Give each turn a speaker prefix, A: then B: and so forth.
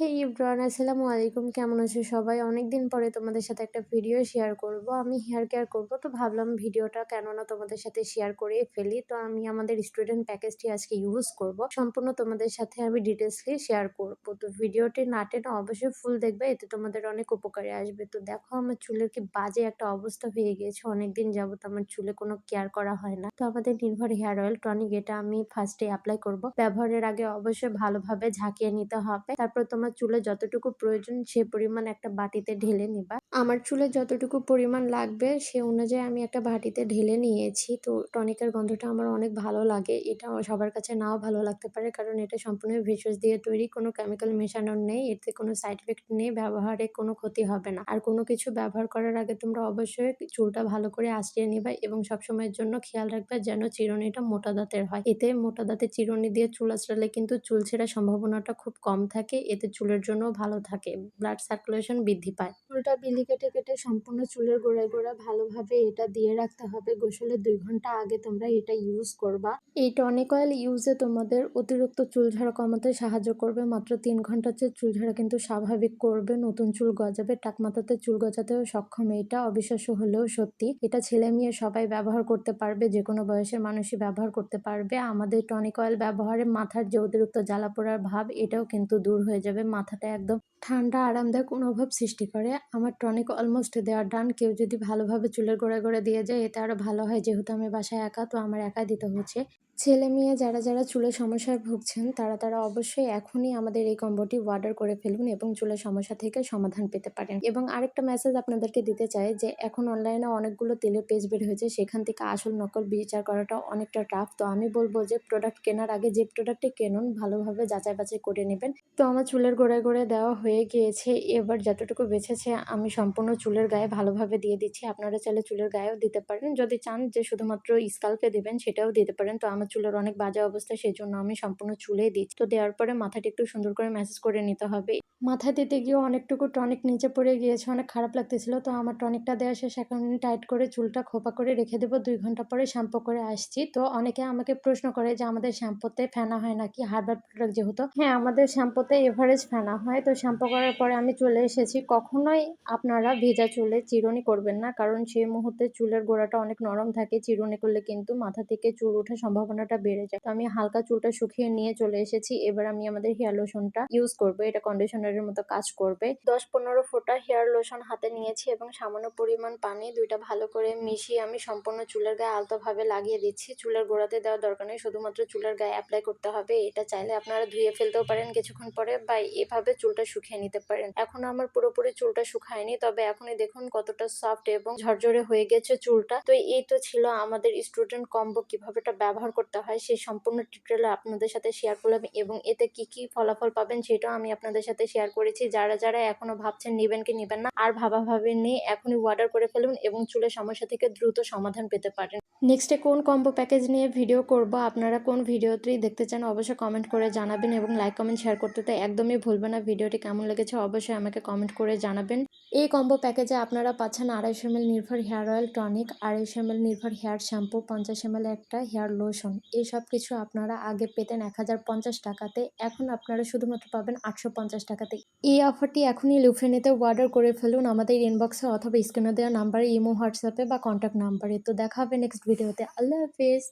A: হে ইব্রান আসসালামু আলাইকুম। কেমন আছো সবাই? অনেকদিন পরে তোমাদের সাথে একটা ভিডিও শেয়ার করব। আমি হেয়ার কেয়ার করব। তো ভাবলাম ভিডিওটা কেননা তোমাদের সাথে শেয়ার করে ফেলি। তো আমি আমাদের স্টুডেন্ট প্যাকেজটি আজকে ইউজ করব। সম্পূর্ণ তোমাদের সাথে আমি ডিটেলসলি শেয়ার করব। তো ভিডিওটি না অবশ্যই ফুল দেখবে। এতে তোমাদের অনেক উপকারে আসবে। তো দেখো, আমার চুলের কি বাজে একটা অবস্থা হয়ে গিয়েছে। অনেকদিন যাবত আমার চুলে কোনো কেয়ার করা হয় না। তো আমাদের নির্ভর হেয়ার অয়েল টনিক এটা আমি ফার্স্টে অ্যাপ্লাই করব। ব্যবহারের আগে অবশ্যই ভালোভাবে ঝাঁকিয়ে নিতে হবে। তারপর তোমার তোমার চুলে যতটুকু প্রয়োজন সে পরিমাণ একটা বাটিতে ঢেলে নিবা। আমার চুলে যতটুকু পরিমাণ লাগবে সে অনুযায়ী আমি একটা বাটিতে ঢেলে নিয়েছি। তো টনিকের গন্ধটা আমার অনেক ভালো লাগে। এটা সবার কাছে নাও ভালো লাগতে পারে কারণ এটা সম্পূর্ণ ভেষজ দিয়ে তৈরি, কোনো কেমিক্যাল মেশানোর নেই। এতে কোনো সাইড এফেক্ট নেই, ব্যবহারে কোনো ক্ষতি হবে না। আর কোনো কিছু ব্যবহার করার আগে তোমরা অবশ্যই চুলটা ভালো করে আশ্রিয়ে নিবা এবং সবসময়ের জন্য খেয়াল রাখবে যেন চিরুনিটা মোটা দাঁতের হয়। এতে মোটা দাঁতের চিরুনি দিয়ে চুল আশ্রালে কিন্তু চুল ছেঁড়ার সম্ভাবনাটা খুব কম থাকে। এতে চুলের জন্য ভালো থাকে। ব্লাড সার্কুলেশন বৃদ্ধি পায়। চুলটা বিলি কেটে কেটে সম্পূর্ণ চুলের গোড়ায় গোড়ায় ভালোভাবে এটা দিয়ে রাখতে হবে। গোসলের দুই ঘণ্টা আগে তোমরা এটা ইউজ করবা। এই টনিক অয়েল ইউজে তোমাদের অতিরিক্ত চুল ঝাড়া কমাতে সাহায্য করবে। মাত্র তিন ঘণ্টার চেয়ে চুল ঝাড়া কিন্তু স্বাভাবিক করবে। নতুন চুল গজাবে টাকমাথাতে চুল গজাতেও সক্ষম। এটা অবিশ্বাস্য হলেও সত্যি। এটা ছেলে মেয়ে সবাই ব্যবহার করতে পারবে যে কোনো বয়সের মানুষই ব্যবহার করতে পারবে। আমাদের টনিক অয়েল ব্যবহারে মাথার যে অতিরিক্ত জ্বালা পোড়ার ভাব, এটাও কিন্তু দূর হয়ে যাবে। মাথাটা একদম ঠান্ডা, আরামদায়ক অনুভব সৃষ্টি করে। আমার টনিক অলমোস্ট দেওয়ার ডান কেউ যদি ভালোভাবে চুলের গোড়ায় গোড়া দিয়ে যায়, এতে আরও ভালো হয়। যেহেতু আমি বাসায় একা, তো আমার একা দিতে হচ্ছে। ছেলে মেয়ে যারা যারা চুলের সমস্যায় ভুগছেন, তারা তারা অবশ্যই এখনই আমাদের এই কম্বোটি অর্ডার করে ফেলুন এবং চুলের সমস্যা থেকে সমাধান পেতে পারেন। এবং আরেকটা মেসেজ আপনাদেরকে দিতে চাই যে, এখন অনলাইনে অনেকগুলো তেলের পেজ বের হয়েছে, সেখান থেকে আসল নকল বিচার করাটা অনেকটা টাফ তো আমি বলব যে প্রোডাক্ট কেনার আগে যে প্রোডাক্টটি কেনুন, ভালোভাবে যাচাই বাছাই করে নেবেন। তো আমার চুলের গোড়ায় গোড়ায় দেওয়া হয়ে গিয়েছে, এবার যতটুকু বেঁচেছে, আমি সম্পূর্ণ চুলের গায়ে ভালোভাবে দিয়ে দিচ্ছি। আপনারা চাইলে চুলের গায়েও দিতে পারেন। যদি চান যে শুধুমাত্র স্কাল্পে দেবেন, সেটাও দিতে পারেন। তো আমার চুলের অনেক বাজে অবস্থা সেই জন্য আমি সম্পূর্ণ চুলেই দিচ্ছি। তো দেওয়ার পরে মাথাটি একটু সুন্দর করে ম্যাসেজ করে নিতে হবে। মাথা দিতে গিয়ে অনেকটুকু টনিক নিচে পড়ে গিয়েছে, অনেক খারাপ লাগতেছিল। তো আমার টনিকটা দেওয়া শেষ। এখন টাইট করে চুলটা খোপা করে রেখে দেবো। দুই ঘণ্টা পরে শ্যাম্পু করে আসছি। তো অনেকে আমাকে প্রশ্ন করে যে, আমাদের শ্যাম্পুতে ফেনা হয় নাকি? হার্বাল প্রোডাক্ট যেহেতু? হ্যাঁ আমাদের শ্যাম্পুতে এভারেজ ফেনা হয়। তো শ্যাম্পু করার পরে আমি চলে এসেছি। কখনোই আপনারা ভেজা চুলে চিরুনি করবেন না। কারণ সেই মুহূর্তে চুলের গোড়াটা অনেক নরম থাকে, চিরুনি করলে কিন্তু মাথা থেকে চুল ওঠার সম্ভাবনাটা বেড়ে যায়। তো আমি হালকা চুলটা শুকিয়ে নিয়ে চলে এসেছি। এবার আমি আমাদের হেয়ার লোশনটা ইউজ করব। এটা কন্ডিশনারের মতো কাজ করবে। দশ পনেরো ফোঁটা হেয়ার লোশন হাতে নিয়েছি এবং সামান্য পরিমাণ পানি, দুইটা ভালো করে মিশিয়ে আমি সম্পূর্ণ চুলের গায়ে আলতোভাবে লাগিয়ে দিচ্ছি। চুলের গোড়াতে দেওয়ার দরকার নেই, শুধুমাত্র চুলের গায়ে অ্যাপ্লাই করতে হবে। এটা চাইলে আপনারা ধুয়ে ফেলতেও পারেন কিছুক্ষণ পরে বা এভাবে চুলটা শুকিয়ে নিতে পারেন। এখন আমার পুরোপুরি চুলটা শুকায়নি তবে এখনই দেখুন কতটা সফট এবং ঝরঝরে হয়ে গেছে চুলটা। তো এই তো ছিল আমাদের স্টুডেন্ট কম্বো কীভাবে এটা ব্যবহার করতে হয় সেই সম্পূর্ণ টিউটোরিয়াল আপনাদের সাথে শেয়ার করলাম এবং এতে কি কি ফলাফল পাবেন সেটাও আমি আপনাদের সাথে শেয়ার করেছি। যারা যারা এখনও ভাবছেন নেবেন কি নেবেন না, আর ভাবা ভাবে নিয়ে এখনই অর্ডার করে ফেলুন এবং চুলের সমস্যা থেকে দ্রুত সমাধান পেতে পারেন। নেক্সটে কোন কম্বো প্যাকেজ নিয়ে ভিডিও করব, আপনারা কোন ভিডিওটি দেখতে চান অবশ্যই কমেন্ট করে জানাবেন এবং লাইক কমেন্ট শেয়ার করতে তো একদমই ভুলবেন না। ভিডিওটি কেমন লেগেছে অবশ্যই আমাকে কমেন্ট করে জানাবেন। এই কম্বো প্যাকেজে আপনারা পাচ্ছেন আড়াইশো এম নির্ভর হেয়ার অয়েল টনিক, আড়াইশো এম নির্ভর হেয়ার শ্যাম্পু, পঞ্চাশ এম একটা হেয়ার লোশন। এই সব কিছু আপনারা আগে পেতেন এক হাজার পঞ্চাশ টাকাতে, এখন আপনারা শুধুমাত্র পাবেন আটশো পঞ্চাশ টাকাতে। এই অফারটি এখনই লুফে নিতে অর্ডার করে ফেলুন আমাদের ইনবক্সে অথবা স্ক্রিনে দেওয়া নাম্বারে, ইমো, হোয়াটসঅ্যাপে বা কন্ট্যাক্ট নাম্বারে। তো দেখা হবে নেক্সট ভিডিওতে। আল্লাহ হাফিজ।